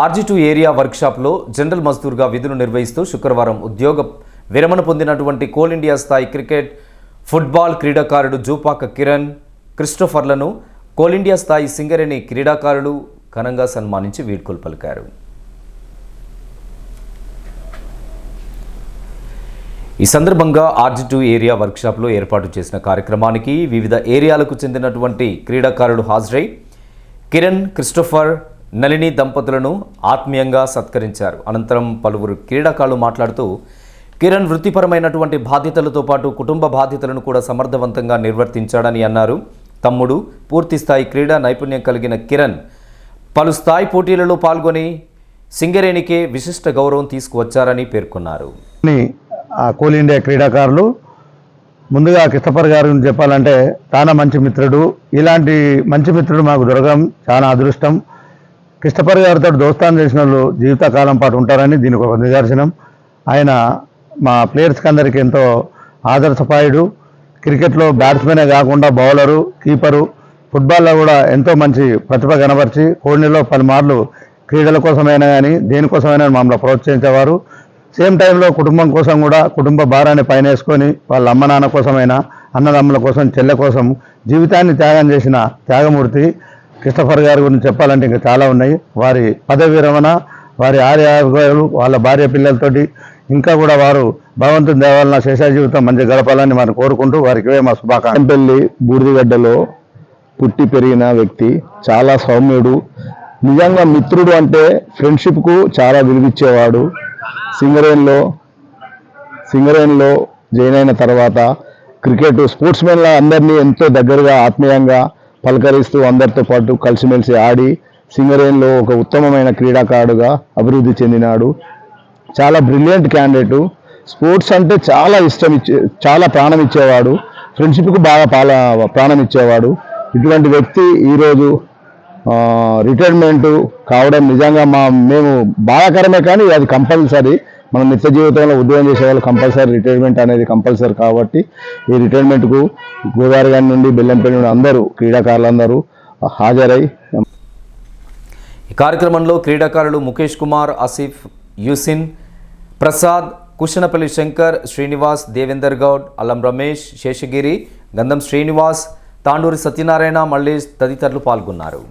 RG two area వర్క్షాప్లో general మజ్దూర్గా విధులు నిర్వహిస్తూ శుక్రవారం ఉద్యోగ విరమణ పొందినటువంటి కోల్ ఇండియా స్థాయి క్రికెట్ ఫుట్బాల్ క్రీడాకారుడు జూపాక కిరణ్ క్రిస్టోఫర్లను కోల్ ఇండియా స్థాయి సింగరేణి క్రీడాకారులు ఘనంగా సన్మానించి వీడ్కోలు పలికారు. ఈ సందర్భంగా ఆర్జీ టూ ఏరియా వర్క్షాప్లో ఏర్పాటు చేసిన కార్యక్రమానికి వివిధ ఏరియాలకు చెందినటువంటి క్రీడాకారులు హాజరై కిరణ్ క్రిస్టోఫర్ నళిని దంపతులను ఆత్మీయంగా సత్కరించారు. అనంతరం పలువురు క్రీడాకారులు మాట్లాడుతూ కిరణ్ వృత్తిపరమైనటువంటి బాధ్యతలతో పాటు కుటుంబ బాధ్యతలను కూడా సమర్థవంతంగా నిర్వర్తించాడని అన్నారు. తమ్ముడు పూర్తి స్థాయి క్రీడా నైపుణ్యం కలిగిన కిరణ్ పలు స్థాయి పోటీలలో పాల్గొని సింగరేణికే విశిష్ట గౌరవం తీసుకువచ్చారని పేర్కొన్నారు. ఆ కోల్ ఇండియా క్రీడాకారులు ముందుగా కిష్టపర్ గారి గురించి చెప్పాలంటే చాలా మంచి మిత్రుడు. ఇలాంటి మంచి మిత్రుడు మాకు దొరకడం చాలా అదృష్టం. కిష్టపర్ గారితో దోస్తాన్ చేసిన వాళ్ళు జీవితకాలం పాటు ఉంటారని దీనికి ఒక నిదర్శనం. ఆయన మా ప్లేయర్స్కి అందరికీ ఎంతో ఆదర్శపాయుడు క్రికెట్లో బ్యాట్స్మెనే కాకుండా బౌలరు కీపరు ఫుట్బాల్లో కూడా ఎంతో మంచి ప్రతిభ కనబరిచి కోడిలో పలుమార్లు క్రీడల కోసమైనా కానీ దేనికోసమైనా మమ్మల్ని ప్రోత్సహించేవారు. సేమ్ టైంలో కుటుంబం కోసం కూడా కుటుంబ భారాన్ని పైన వేసుకొని వాళ్ళ అమ్మ నాన్న కోసమైనా అన్నదమ్ముల కోసం చెల్లె కోసం జీవితాన్ని త్యాగం చేసిన త్యాగమూర్తి. క్రిస్టఫర్ గారి గురించి చెప్పాలంటే ఇంకా చాలా ఉన్నాయి. వారి పదవి విరమణ వారి ఆర్యాలు వాళ్ళ భార్య పిల్లలతోటి ఇంకా కూడా వారు భగవంతుని దేవాలన శేష జీవితం మంచి గడపాలని మనం కోరుకుంటూ వారికి మా శుభాకాంక్ష పెళ్ళి బూడిదిగడ్డలో పుట్టి పెరిగిన వ్యక్తి చాలా సౌమ్యుడు నిజంగా మిత్రుడు అంటే ఫ్రెండ్షిప్కు చాలా విలువిచ్చేవాడు. సింగరేన్లో సింగరేన్లో జాయిన్ అయిన తర్వాత క్రికెట్ స్పోర్ట్స్ మెన్ల అందరినీ ఎంతో దగ్గరగా ఆత్మీయంగా పలకరిస్తూ అందరితో పాటు కలిసిమెలిసి ఆడి సింగరేన్లో ఒక ఉత్తమమైన క్రీడాకారుడుగా అభివృద్ధి చెందినాడు. చాలా బ్రిలియంట్ క్యాండిడేటు. స్పోర్ట్స్ అంటే చాలా ఇష్టం ఇచ్చే చాలా ప్రాణం ఇచ్చేవాడు. ఫ్రెండ్షిప్కు బాగా పాల ప్రాణం ఇచ్చేవాడు. ఇటువంటి వ్యక్తి ఈరోజు రిటైర్మెంట్ కావడం నిజంగా మా మేము బాధాకరమే కానీ అది కంపల్సరీ. మన నిత్య జీవితంలో ఉద్యోగం చేసేవాళ్ళు కంపల్సరీ రిటైర్మెంట్ అనేది కంపల్సరీ కాబట్టి ఈ రిటైర్మెంట్కు గోదావరి గారి నుండి బెల్లంపల్లి నుండి అందరూ క్రీడాకారులందరూ హాజరై ఈ కార్యక్రమంలో క్రీడాకారులు ముఖేష్ కుమార్ ఆసిఫ్ యూసిన్ ప్రసాద్ కుషనపల్లి శంకర్ శ్రీనివాస్ దేవేందర్ గౌడ్ అల్లం రమేష్ శేషగిరి గంధం శ్రీనివాస్ తాండూరి సత్యనారాయణ మల్లేష్ తదితరులు పాల్గొన్నారు.